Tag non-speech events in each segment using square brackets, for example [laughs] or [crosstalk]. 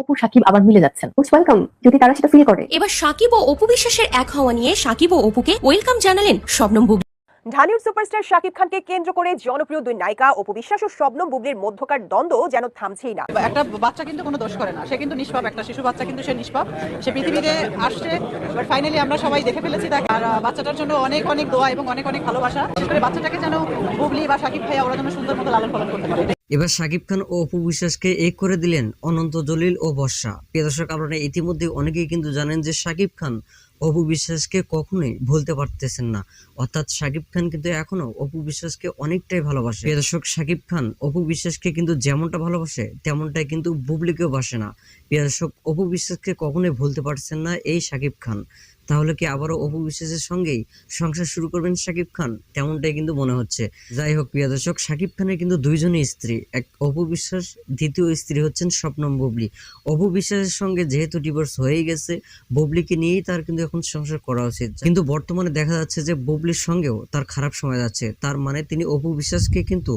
অপু, সাকিব আবার মিলে যাচ্ছেন। ওয়েলকাম যদি তারা সেটা ফিল করে। এবার সাকিব ও অপু বিশ্বাসের এক হওয়া নিয়ে সাকিব ও অপুকে ওয়েলকাম জানালেন শবনম ঢালিউড সুপারস্টার শাকিব খানকে কেন্দ্র করে জনপ্রিয় দুই নায়িকা অপু বিশ্বাস ও শবনম বুবলির মধ্যকার দ্বন্দ্ব যেন থামছেই না। একটা বাচ্চা কিন্তু কোনো দোষ করে না। সে কিন্তু নিষ্পাপ একটা শিশু বাচ্চা কিন্তু সে নিষ্পাপ। সে পৃথিবীতে আসছে বাট ফাইনালি আমরা সবাই দেখে ফেলেছি তাকে। আর বাচ্চাটার জন্য অনেক অনেক দোয়া এবং অনেক অনেক ভালোবাসা। বিশেষ করে বাচ্চাটাকে যেন বুবলি বা শাকিব ভাইয়া ওরা যেন সুন্দর মতো লালন পালন করতে পারে। এবার শাকিব খান ও অপু বিশ্বাসকে এক করে দিলেন অনন্ত জলিল ও বর্ষা। প্রিয় দর্শক আপনারা ইতিমধ্যে অনেকেই কিন্তু জানেন যে শাকিব খান অপু বিশ্বাসকে কখনোই ভুলতে পারতেছেন না। অর্থাৎ শাকিব খান কিন্তু এখনও অপু বিশ্বাসকে অনেকটাই ভালোবাসে। দর্শক, শাকিব খান, অপু বিশ্বাসকে কিন্তু যেমনটা ভালোবাসে, তেমনটাই কিন্তু বুবলিকেও বাসে না। দর্শক, অপু বিশ্বাসকে কখনোই ভুলতে পারছেন না এই শাকিব খান। তাহলে কি আবারও অপু বিশ্বাসের সঙ্গেই সংসার শুরু করবেন শাকিব খান? তেমনটাই কিন্তু মনে হচ্ছে। যাই হোক, প্রিয় দর্শক, শাকিব খানের কিন্তু দুইজনই স্ত্রী। এক অপু বিশ্বাস, দ্বিতীয় স্ত্রী হচ্ছেন স্বপ্নম বুবলি। অপু বিশ্বাসের সঙ্গে যেহেতু ডিভোর্স হয়ে গেছে, বুবলিকে নিয়েই তার কিন্তু এখন সংসার করা উচিত। কিন্তু বর্তমানে দেখা যাচ্ছে যে বুবলির সঙ্গেও তার খারাপ সময় যাচ্ছে। তার মানে তিনি অপু বিশ্বাসকে কিন্তু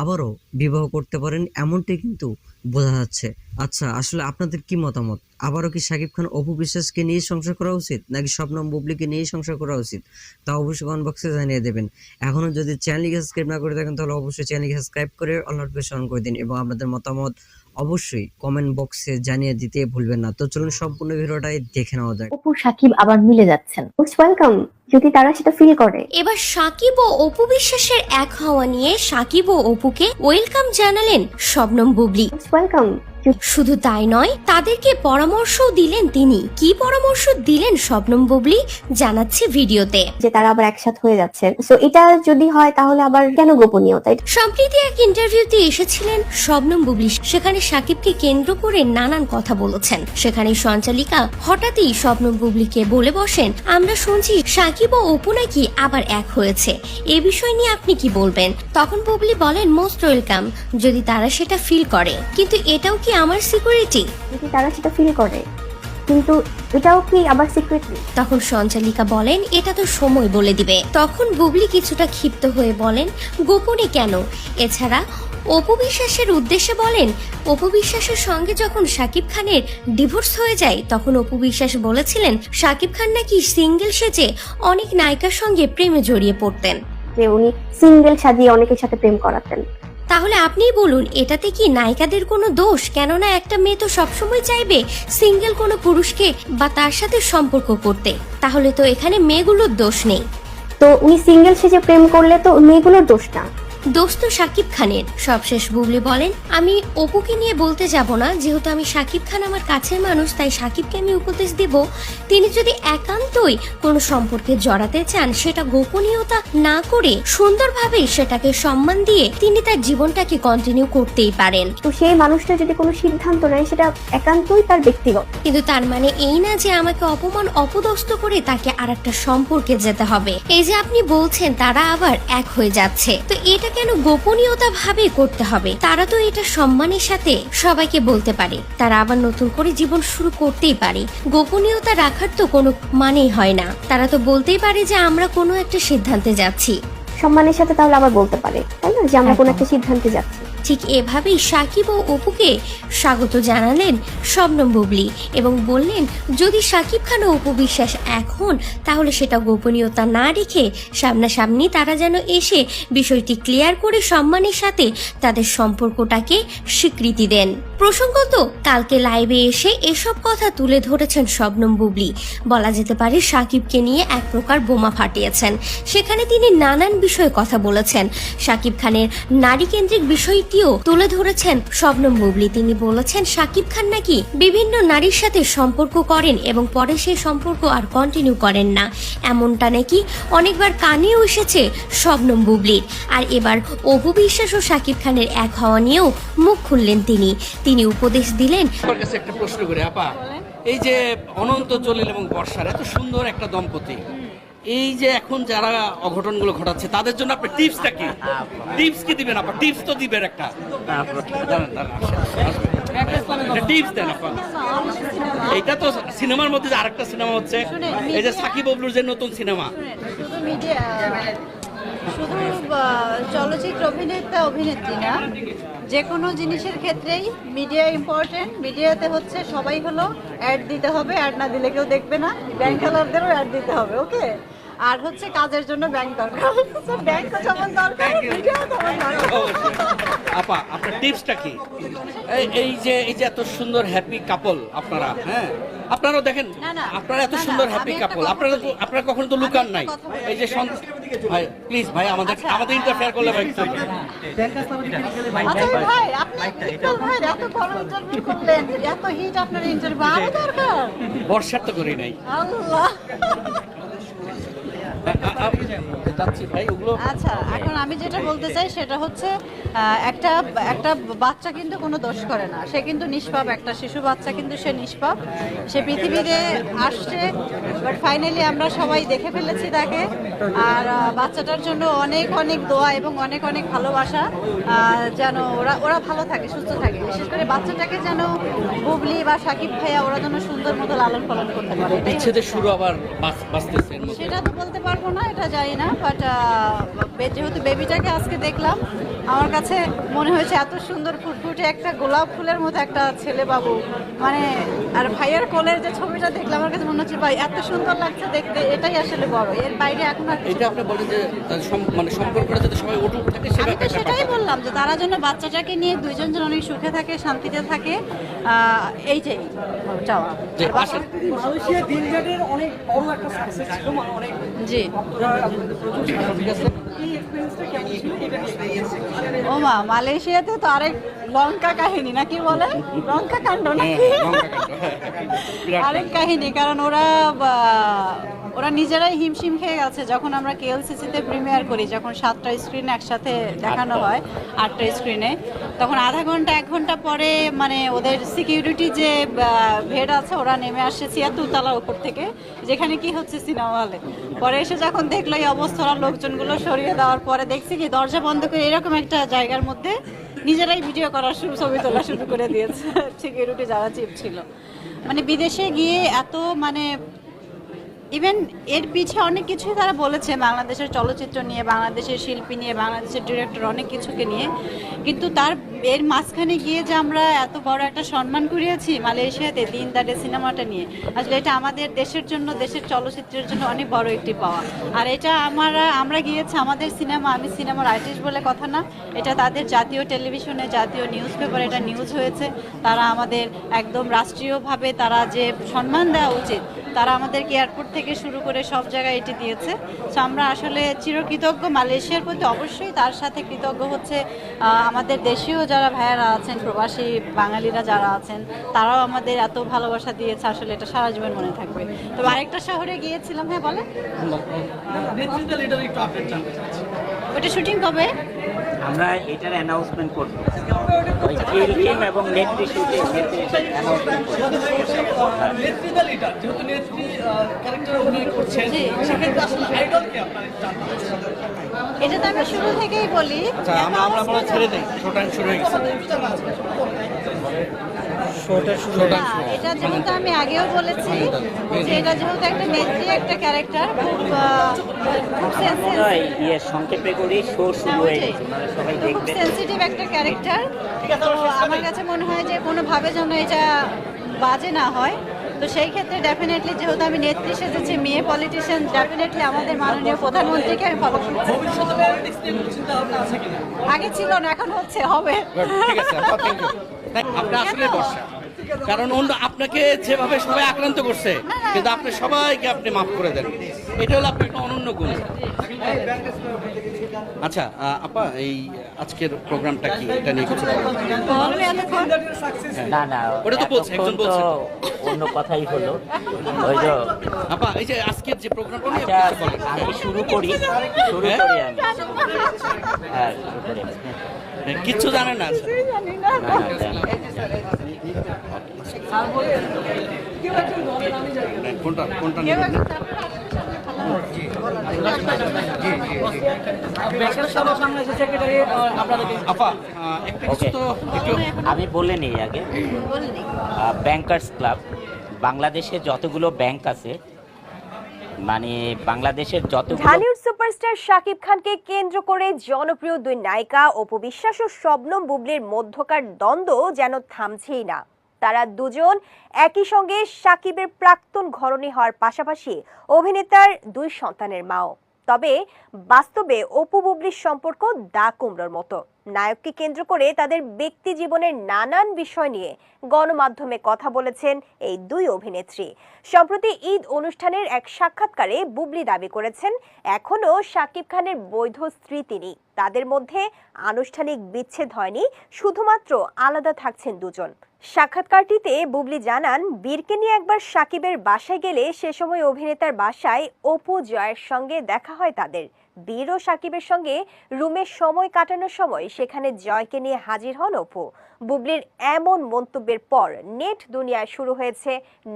আবারও বিবাহ করতে পারেন এমনটাই কিন্তু বোঝা যাচ্ছে। আচ্ছা আসলে আপনাদের কি মতামত? আবারও কি শাকিব খান অপু বিশ্বাসকে নিয়ে সংসার করা উচিত, নাকি স্বপ্নম বুবলিকে নিয়ে সংসার করা উচিত? তা অবশ্যই কমেন্ট বক্সে জানিয়ে দেবেন। এখনও যদি চ্যানেলকে সাবস্ক্রাইব না করে থাকেন, তাহলে অবশ্যই চ্যানেলকে সাবস্ক্রাইব করে অল নোটিফিকেশন করে দিন এবং আপনাদের মতামত অবশ্যই কমেন্ট বক্সে জানিয়ে দিতে ভুলবেন না। তো চলুন সম্পূর্ণ ভিডিওটাই দেখে নেওয়া যাক। অপু সাকিব আবার মিলে যাচ্ছেন। ইটস ওয়েলকাম যদি তারা সেটা ফিল করে। এবার সাকিব ও অপু বিশ্বাসের এক হওয়া নিয়ে সাকিব ও অপুকে ওয়েলকাম জানালেন শবনম বুবলি। ইটস ওয়েলকাম শুধু তাই নয় তাদেরকে পরামর্শও দিলেন তিনি। কি পরামর্শ দিলেন শবনম বুবলি জানাচ্ছে ভিডিওতে। যে তারা আবার একসাথে হয়ে যাচ্ছেন সো এটা যদি হয় তাহলে আবার কেন গোপনীয়তা সম্প্রতি এক ইন্টারভিউতে এসেছিলেন শবনম বুবলি। সেখানে সাকিবকে কেন্দ্র করে নানান কথা বলেছেন। সেখানে সঞ্চালিকা হঠাৎই শবনম বুবলিকে বলে বসেন আমরা শুনছি সাকিব ও অপু নাকি আবার এক হয়েছে। এ বিষয় নিয়ে আপনি কি বলবেন? তখন বুবলি বলেন মোস্ট ওয়েলকাম। যদি তারা সেটা ফিল করে। কিন্তু এটাও কি আমার সিকিউরিটি যদি তারা সেটা ফিল করে। কিন্তু এটাও কি আবার সিক্রেটলি তখন সঞ্চালিকা বলেন এটা তো সময় বলে দিবে। তখন বুবলি কিছুটা ক্ষিপ্ত হয়ে বলেন গোপনে কেন? এছাড়া অপু বিশ্বাসের উদ্দেশ্যে বলেন অপু বিশ্বাসের সঙ্গে যখন সাকিব খানের ডিভোর্স হয়ে যায় তখন অপু বিশ্বাস বলেছিলেন সাকিব খান নাকি সিঙ্গেল সেজে অনেক নায়িকার সঙ্গে প্রেমে জড়িয়ে পড়তেন। যে উনি সিঙ্গেল সাজিয়ে অনেকের সাথে প্রেম করাতেন। তাহলে আপনিই বলুন, এটাতে কি নায়িকাদের কোনো দোষ? কেননা একটা মেয়ে তো সবসময় চাইবে সিঙ্গেল কোনো পুরুষকে বা তার সাথে সম্পর্ক করতে। তাহলে তো এখানে মেয়েগুলোর দোষ নেই। তো উনি সিঙ্গেল সেজে প্রেম করলে তো মেয়েগুলোর দোষ না। দোষ তো সাকিব খানের। সবশেষ বুবলি বলেন আমি অপুকে নিয়ে বলতে যাব না যেহেতু আমি সাকিব খান আমার কাছের মানুষ তাই সাকিবকে আমি উপদেশ দেব। তিনি যদি একান্তই কোনো সম্পর্কে জড়াতে চান সেটা গোপনীয়তা না করে সুন্দরভাবে সেটাকে সম্মান দিয়ে তিনি তার জীবনটাকে কন্টিনিউ করতেই পারেন। তো সেই মানুষটা যদি কোনো সিদ্ধান্ত নেয় সেটা একান্তই তার ব্যক্তিগত। কিন্তু তার মানে এই না যে আমাকে অপমান অপদস্থ করে তাকে আর একটা সম্পর্কে যেতে হবে। এই যে আপনি বলছেন তারা আবার এক হয়ে যাচ্ছে। তো এটা কেন গোপনীয়তা ভাবে করতে হবে? তারা তো এটা সম্মানের সাথে সবাইকে বলতে পারে। তারা আবার নতুন করে জীবন শুরু করতেই পারে। গোপনীয়তা রাখার তো কোনো মানেই হয় না। তারা তো বলতেই পারে যে আমরা কোনো একটা সিদ্ধান্তে যাচ্ছি। সম্মানের সাথে তাহলে আবার বলতে পারে তাই না? যে আমরা কোনো একটা সিদ্ধান্তে যাচ্ছি। ঠিক এভাবেই সাকিব ও অপুকে স্বাগত জানালেন শবনম বুবলি এবং বললেন, যদি সাকিব খান ও অপু বিশ্বাস এখন, তাহলে সেটা গোপনীয়তা না রেখে সামনাসামনি তারা যেন এসে বিষয়টি ক্লিয়ার করে সম্মানের সাথে তাদের সম্পর্কটাকে স্বীকৃতি দেন। প্রসঙ্গত, কালকে লাইভে এসে এসব কথা তুলে ধরেছেন শবনম বুবলি। বলা যেতে পারে সাকিবকে নিয়ে এক প্রকার বোমা ফাটিয়েছেন। সেখানে তিনি নানান বিষয়ে কথা বলেছেন। সাকিব খানের নারী কেন্দ্রিক বিষয়টিও তুলে ধরেছেন শবনম বুবলি তিনি বলেছেন, সাকিব খান নাকি বিভিন্ন নারীর সাথে সম্পর্ক করেন এবং পরে সেই সম্পর্ক আর কন্টিনিউ করেন না। এমনটা নাকি অনেকবার কানেও এসেছে শবনম বুবলির আর এবার অপু বিশ্বাস ও সাকিব খানের এক হওয়া নিয়েও মুখ খুললেন তিনি। তিনি উপদেশ দিলেন একটা প্রশ্ন করে, আপা। এই যে অনন্ত জলিল এবং বর্ষার, এত সুন্দর একটা দম্পতি। এই যে এখন যারা অঘটনগুলো ঘটাচ্ছে, তাদের জন্য আপনি টিপসটা কি? টিপস কি দিবেন আপা? টিপস তো দিবেন একটা। টিপস এইটা তো সিনেমার মধ্যে যে আরেকটা সিনেমা হচ্ছে, এই যে সাকিব ববলুর যে নতুন সিনেমা। শুধু চলচ্চিত্র অভিনেতা, অভিনেত্রী না? যে কোনো জিনিসের ক্ষেত্রেই মিডিয়া ইম্পর্টেন্ট মিডিয়াতে হচ্ছে সবাই হলো অ্যাড দিতে হবে অ্যাড না দিলে কেউ দেখবে না। ব্যাংক খেলারদেরও অ্যাড দিতে হবে ওকে আর হচ্ছে কাজের জন্য ব্যাংক দরকার। ব্যাংক যেমন দরকার আপা আপনার টিপসটা কি? এই- এই যে এই যে এত সুন্দর হ্যাপি কাপল আপনারা হ্যাঁ? আপনারাও দেখেন না, না, আপনারা এত সুন্দর হ্যাপি কাপল আপনারা তো- আপনারা কখনো তো লুকান নাই। এই যে ভাই প্লিজ ভাই আমাদের আচ্ছা, আমাদের ইন্টারফেয়ার করলে ভাই। আচ্ছা ভাই আপনি ভাই এত বড় ইন্টারভিউ করলেন এত হিট আপনার ইন্টারভিউ আরও দরকার। বর্ষার তো করি নাই। আল্লাহ। আচ্ছা এখন আমি যেটা বলতে চাই সেটা হচ্ছে একটা একটা বাচ্চা কিন্তু কোনো দোষ করে না। সে কিন্তু নিষ্পাপ একটা শিশু বাচ্চা কিন্তু সে নিষ্পাপ। সে পৃথিবীতে আসছে বাট ফাইনালি আমরা সবাই দেখে ফেলেছি তাকে। আর বাচ্চাটার জন্য অনেক অনেক দোয়া এবং অনেক অনেক ভালোবাসা যেন ওরা ওরা ভালো থাকে সুস্থ থাকে। বিশেষ করে বাচ্চাটাকে যেন বুবলি বা সাকিব ভাইয়া ওরা যেন সুন্দর মতো লালন পালন করতে পারে। সেটা তো বলতে পারব না এটা জানি না বাট যেহেতু বেবিটাকে আজকে দেখলাম আমার কাছে মনে হয়েছে এত সুন্দর ফুটফুটে একটা গোলাপ ফুলের মতো একটা ছেলে বাবু মানে আর ভাইয়ের কোলের যে ছবিটা দেখলাম আমার কাছে মনে হচ্ছে ভাই এত সুন্দর লাগছে দেখতে এটাই আসলে বড়। এর বাইরে এখন আর এটা আপনি বলেন যে মানে সম্পর্কটা যাতে সবাই অটুট থাকে আমি তো সেটাই বললাম যে তারা যেন বাচ্চাটাকে নিয়ে দুইজন যেন অনেক সুখে থাকে শান্তিতে থাকে এই এইটাই চাওয়া যে মালয়েশিয়া দিনজাটের অনেক বড় একটা সাকসেস ছিল মানে অনেক জি। এই এক্সপিরিয়েন্সটা কেমন ছিল এটা নিয়ে ও মা মালয়েশিয়াতে তো আরেক লঙ্কা কাহিনী নাকি বলে লঙ্কা কাণ্ড নাকি হ্যাঁ। আরেক কাহিনী কারণ ওরা ওরা নিজেরাই হিমশিম খেয়ে গেছে যখন আমরা কেএলসিসিতে প্রিমিয়ার করি, যখন সাতটা স্ক্রিন একসাথে দেখানো হয়, আটটা স্ক্রিনে তখন আধা ঘণ্টা, এক ঘণ্টা পরে মানে ওদের সিকিউরিটি যে ভেড আছে, ওরা নেমে আসছে ছিয়াত্তর তলার উপর থেকে, যেখানে কি হচ্ছে সিনেমা হলে পরে এসে যখন দেখল এই অবস্থা লোকজনগুলো সরিয়ে দেওয়ার পরে দেখছি কি, দরজা বন্ধ করে এরকম একটা জায়গার মধ্যে নিজেরাই ভিডিও করার শুরু, ছবি তোলা শুরু করে দিয়েছে। [laughs] সিকিউরিটি যারা চিপ ছিল। মানে বিদেশে গিয়ে এত মানে ইভেন এর পিছে অনেক কিছুই তারা বলেছে বাংলাদেশের চলচ্চিত্র নিয়ে, বাংলাদেশের শিল্পী নিয়ে, বাংলাদেশের ডিরেক্টর অনেক কিছুকে নিয়ে। কিন্তু তার, এর মাঝখানে গিয়ে যে আমরা এত বড় একটা সম্মান করিয়েছি মালয়েশিয়াতে দিন দারে সিনেমাটা নিয়ে, আসলে এটা আমাদের দেশের জন্য, দেশের চলচ্চিত্রের জন্য অনেক বড় একটি পাওয়া। আর এটা আমরা আমরা গিয়েছি, আমাদের সিনেমা, আমি সিনেমার আর্টিস্ট বলে কথা না, এটা তাদের জাতীয় টেলিভিশনে জাতীয় নিউজ পেপারে এটা নিউজ হয়েছে। তারা আমাদের একদম রাষ্ট্রীয়ভাবে তারা যে সম্মান দেওয়া উচিত তারা আমাদেরকে এয়ারপোর্ট থেকে শুরু করে সব জায়গায় এটি দিয়েছে। তো আমরা আসলে চিরকৃতজ্ঞ মালয়েশিয়ার প্রতি অবশ্যই তার সাথে কৃতজ্ঞ হচ্ছে আমাদের দেশীয় যারা ভাইয়ারা আছেন প্রবাসী বাঙালিরা যারা আছেন তারাও আমাদের এত ভালোবাসা দিয়েছে আসলে এটা সারা জীবন মনে থাকবে। তো আরেকটা শহরে গিয়েছিলাম হ্যাঁ বলে নেতৃত্ব লিডার একটু আপডেট জানতে চাচ্ছি। ওটা শুটিং কবে? আমরা এটার অ্যানাউন্সমেন্ট করব। ওই কিল টিম এবং নেত্রী শুটিং অ্যানাউন্সমেন্ট করব নেতৃত্ব লিডার যেহেতু নেত্রী ক্যারেক্টার অভিনয় করছেন সেক্ষেত্রে আসলে আইডল কে আপনার একটু জানতে চাচ্ছি এটা তো আমি শুরু থেকেই বলি। আচ্ছা আমরা আমরা আমরা ছেড়ে দিই। শুরু হয়ে গেছে। এটা যেহেতু আমি আগেও বলেছি যে এটা যেহেতু একটা নেত্রী একটা ক্যারেক্টার খুব ইয়ে সংক্ষেপে করি শো শুরু হয়ে গেছে সবাই তো খুব সেন্সিটিভ একটা ক্যারেক্টার। তো আমার কাছে মনে হয় যে কোনোভাবে যেন এটা বাজে না হয়। তো সেই ক্ষেত্রে ডেফিনেটলি যেহেতু আমি নেত্রী সেজেছি মেয়ে পলিটিশিয়ান ডেফিনেটলি আমাদের মাননীয় প্রধানমন্ত্রীকে আমি ফলো করছি। আগে ছিল না এখন হচ্ছে হবে। ঠিক আছে আপা আপনি আসলে বর্ষা কারণ অন্য আপনাকে যেভাবে সবাই আক্রান্ত করছে কিন্তু আপনি সবাইকে আপনি মাফ করে দেন। এটা হলো আপনার একটা অনন্য গুণ। আচ্ছা আপা এই আজকের প্রোগ্রামটা কি এটা নিয়ে কিছু। না না ওটা তো বলছে, একজন বলছে। অন্য কথাই হলো ওই যে আপা এই যে আজকের যে প্রোগ্রামটা নিয়ে আচ্ছা আমি শুরু করি শুরু হ্যাঁ? করি আমি হ্যাঁ শুরু করি কিচ্ছু জানেন না আচ্ছা। না। কোনটা কোনটা আমি বলে নিই আগে। ব্যাংকার্স ক্লাব বাংলাদেশে যতগুলো ব্যাংক আছে মানে বাংলাদেশের যত ঢালিউড সুপারস্টার শাকিব খানকে কেন্দ্র করে জনপ্রিয় দুই নায়িকা অপু বিশ্বাস ও শবনম বুবলির মধ্যকার দ্বন্দ্ব যেন থামছেই না। তারা দুজন একই সঙ্গে সাকিবের প্রাক্তন ঘরণী হওয়ার পাশাপাশি অভিনেতার দুই সন্তানের মাও। তবে বাস্তবে অপু বুবলির সম্পর্ক দা কুমড়োর মতো। নায়ককে কেন্দ্র করে তাদের ব্যক্তি জীবনের নানান বিষয় নিয়ে গণমাধ্যমে কথা বলেছেন এই দুই অভিনেত্রী। সম্প্রতি ঈদ অনুষ্ঠানের এক সাক্ষাৎকারে বুবলি দাবি করেছেন, এখনও শাকিব খানের বৈধ স্ত্রী তিনি। তাদের মধ্যে আনুষ্ঠানিক বিচ্ছেদ হয়নি, শুধুমাত্র আলাদা থাকছেন দুজন। সাক্ষাৎকারটিতে বুবলি জানান, বীরকে নিয়ে একবার সাকিবের বাসায় গেলে সে সময় অভিনেতার বাসায় অপু জয়ের সঙ্গে দেখা হয় তাদের। বীর ও সাকিবের সঙ্গে রুমে সময় কাটানোর সময় সেখানে জয়কে নিয়ে হাজির হন অপু। বুবলির এমন মন্তব্যের পর নেট দুনিয়ায় শুরু হয়েছে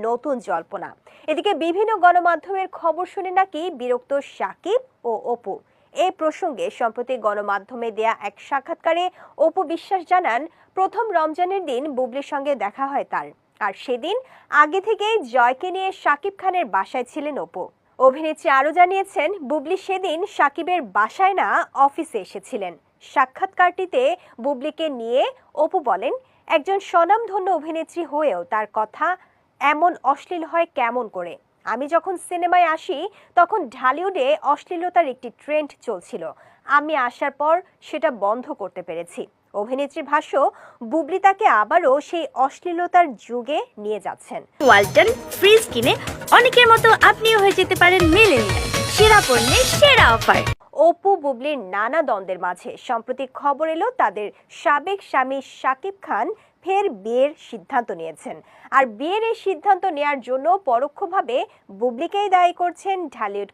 নতুন জল্পনা। এদিকে বিভিন্ন গণমাধ্যমের খবর শুনে নাকি বিরক্ত সাকিব ও অপু। এই প্রসঙ্গে সম্প্রতি গণমাধ্যমে দেয়া এক সাক্ষাৎকারে অপু বিশ্বাস জানান, প্রথম রমজানের দিন বুবলির সঙ্গে দেখা হয় তার। আর সেদিন আগে থেকেই জয়কে নিয়ে সাকিব খানের বাসায় ছিলেন অপু। অভিনেত্রী আরও জানিয়েছেন, বুবলি সেদিন সাকিবের বাসায় না, অফিসে এসেছিলেন। সাক্ষাৎকারটিতে বুবলিকে নিয়ে অপু বলেন, একজন স্বনামধন্য অভিনেত্রী হয়েও তার কথা এমন অশ্লীল হয় কেমন করে? আমি যখন সিনেমায় আসি তখন ঢালিউডে অশ্লীলতার একটি ট্রেন্ড চলছিল। আমি আসার পর সেটা বন্ধ করতে পেরেছি। অভিনেত্রী ভাষ্য বুবলি তাকে আবারও সেই অশ্লীলতার যুগে নিয়ে যাচ্ছেন। ওয়ালটন ফ্রিজ কিনে অনেকের মতো আপনিও হয়ে যেতে পারেন মিলেনিয়াল। সেরা পণ্যের সেরা অফার। অপু বুবলির নানা দ্বন্দ্বের মাঝে সম্প্রতি খবর এলো তাদের সাবেক স্বামী শাকিব খান ফের বিয়ের সিদ্ধান্ত নিয়েছেন। আর বিয়ের এই সিদ্ধান্ত নেয়ার জন্য পরোক্ষভাবে বুবলিকেই দায়ী করছেন ঢালিউড